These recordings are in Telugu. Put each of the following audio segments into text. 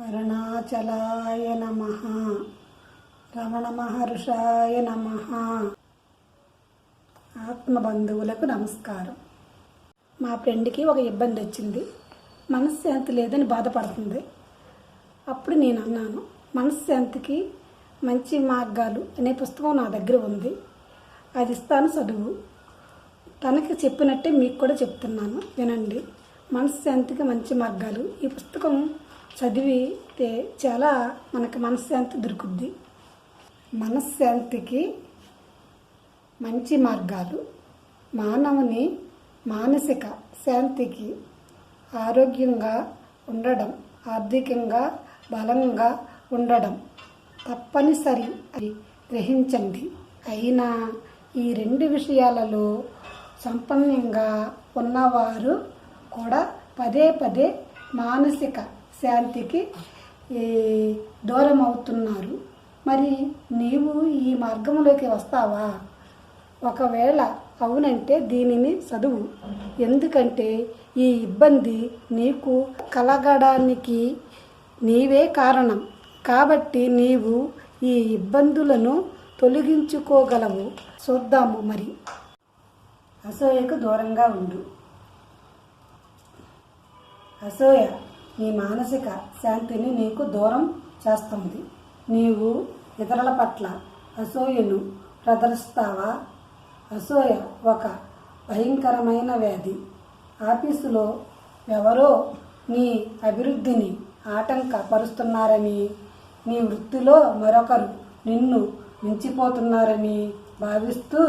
అరుణాచలాయ నమ. రమణ మహర్షాయ నమ. ఆత్మబంధువులకు నమస్కారం. మా ఫ్రెండ్కి ఒక ఇబ్బంది వచ్చింది. మనశ్శాంతి లేదని బాధపడుతుంది. అప్పుడు నేను అన్నాను మనశ్శాంతికి మంచి మార్గాలు అనే పుస్తకం నా దగ్గర ఉంది. అది ఇస్తాను చదువు. తనకి చెప్పినట్టే మీకు కూడా చెప్తున్నాను. వినండి మనశ్శాంతికి మంచి మార్గాలు ఈ పుస్తకం చదివితే చాలా మనకి మనశ్శాంతి దొరుకుద్ది. మనశ్శాంతికి మంచి మార్గాలు మానవుని మానసిక శాంతికి ఆరోగ్యంగా ఉండడం ఆర్థికంగా బలంగా ఉండడం తప్పనిసరి. అని గ్రహించండి. అయినా ఈ రెండు విషయాలలో సంపన్నంగా ఉన్నవారు కూడా పదే పదే మానసిక శాంతికి దూరం అవుతున్నారు మరి నీవు ఈ మార్గంలోకి వస్తావా? ఒకవేళ అవునంటే దీనిని చదువు. ఎందుకంటే ఈ ఇబ్బంది నీకు కలగడానికి నీవే కారణం. కాబట్టి నీవు ఈ ఇబ్బందులను తొలగించుకోగలవు. చూద్దాము మరి. అసూయకు దూరంగా ఉండు. అసూయ నీ మానసిక శాంతిని నీకు దూరం చేస్తుంది. నీవు ఇతరుల పట్ల అసూయను ప్రదర్శిస్తావా? అసూయ ఒక భయంకరమైన వ్యాధి. ఆఫీసులో ఎవరో నీ అభివృద్ధిని ఆటంకపరుస్తున్నారని నీ వృత్తిలో మరొకరు నిన్ను మించిపోతున్నారని భావిస్తూ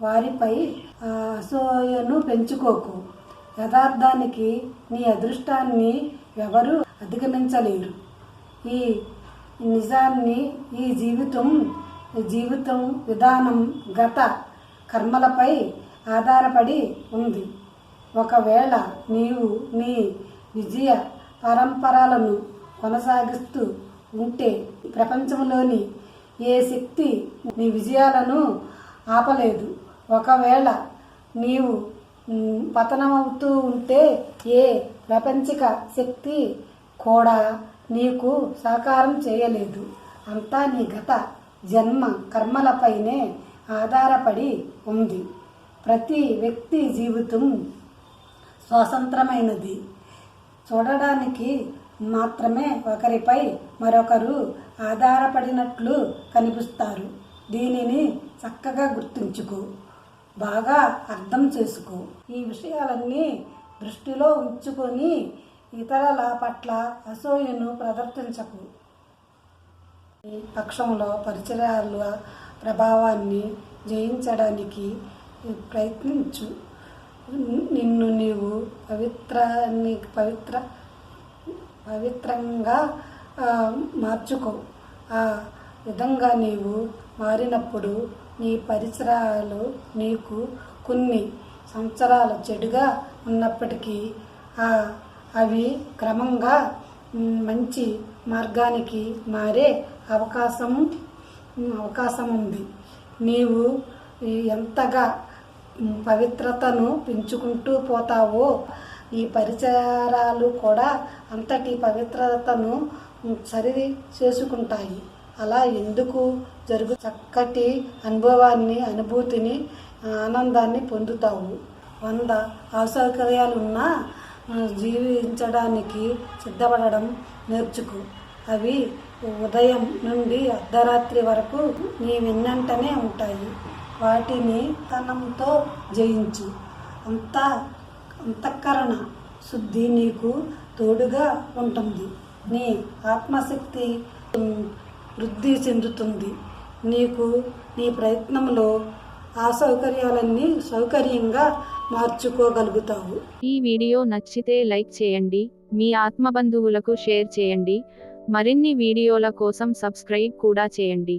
వారిపై ఆ అసూయను పెంచుకోకు. యథార్థానికి నీ అదృష్టాన్ని ఎవరు అధిగమించలేరు. ఈ నిజాన్ని ఈ జీవితం జీవితం విధానం గత కర్మలపై ఆధారపడి ఉంది. ఒకవేళ నీవు నీ విజయ పరంపరలను కొనసాగిస్తూ ఉంటే ప్రపంచంలోని ఏ శక్తి నీ విజయాలను ఆపలేదు. ఒకవేళ నీవు పతనమవుతూ ఉంటే ఏ ప్రపంచిక శక్తి కూడా నీకు సహకారం చేయలేదు. అంతా నీ గత జన్మ కర్మలపైనే ఆధారపడి ఉంది. ప్రతి వ్యక్తి జీవితం స్వతంత్రమైనది. చూడడానికి మాత్రమే ఒకరిపై మరొకరు ఆధారపడినట్లు కనిపిస్తారు. దీనిని చక్కగా గుర్తుంచుకో. బాగా అర్థం చేసుకో. ఈ విషయాలన్నీ దృష్టిలో ఉంచుకొని ఇతరుల పట్ల అసూయను ప్రదర్శించకు. ఈ పక్షంలో పరిచయాల ప్రభావాన్ని జయించడానికి ప్రయత్నించు. నిన్ను నీవు పవిత్రాన్ని పవిత్ర పవిత్రంగా మార్చుకో. ఆ విధంగా నీవు మారినప్పుడు నీ పరిసరాలు నీకు కొన్ని సంవత్సరాలు చెడుగా ఉన్నప్పటికీ ఆ అవి క్రమంగా మంచి మార్గానికి మారే అవకాశం అవకాశం ఉంది నీవు ఎంతగా పవిత్రతను పెంచుకుంటూ పోతావో ఈ పరిసరాలు కూడా అంతటి పవిత్రతను సరి చేసుకుంటాయి. అలా ఎందుకు జరుగు చక్కటి అనుభవాన్ని అనుభూతిని ఆనందాన్ని పొందుతావు? వంద అసౌకర్యాలు ఉన్నా జీవించడానికి సిద్ధపడడం నేర్చుకు. అవి ఉదయం నుండి అర్ధరాత్రి వరకు నీ వెన్నంటనే ఉంటాయి. వాటిని తనంతో జయించు. అంతా అంతఃకరణ శుద్ధి నీకు తోడుగా ఉంటుంది. నీ ఆత్మశక్తి వృద్ధి చెందుతుంది. నీకు నీ ప్రయత్నంలో ఆ సౌకర్యాలన్నీ సౌకర్యంగా మార్చుకోగలుగుతావు. ఈ వీడియో నచ్చితే లైక్ చేయండి మీ ఆత్మబంధువులకు షేర్ చేయండి మరిన్ని వీడియోల కోసం సబ్స్క్రైబ్ కూడా చేయండి.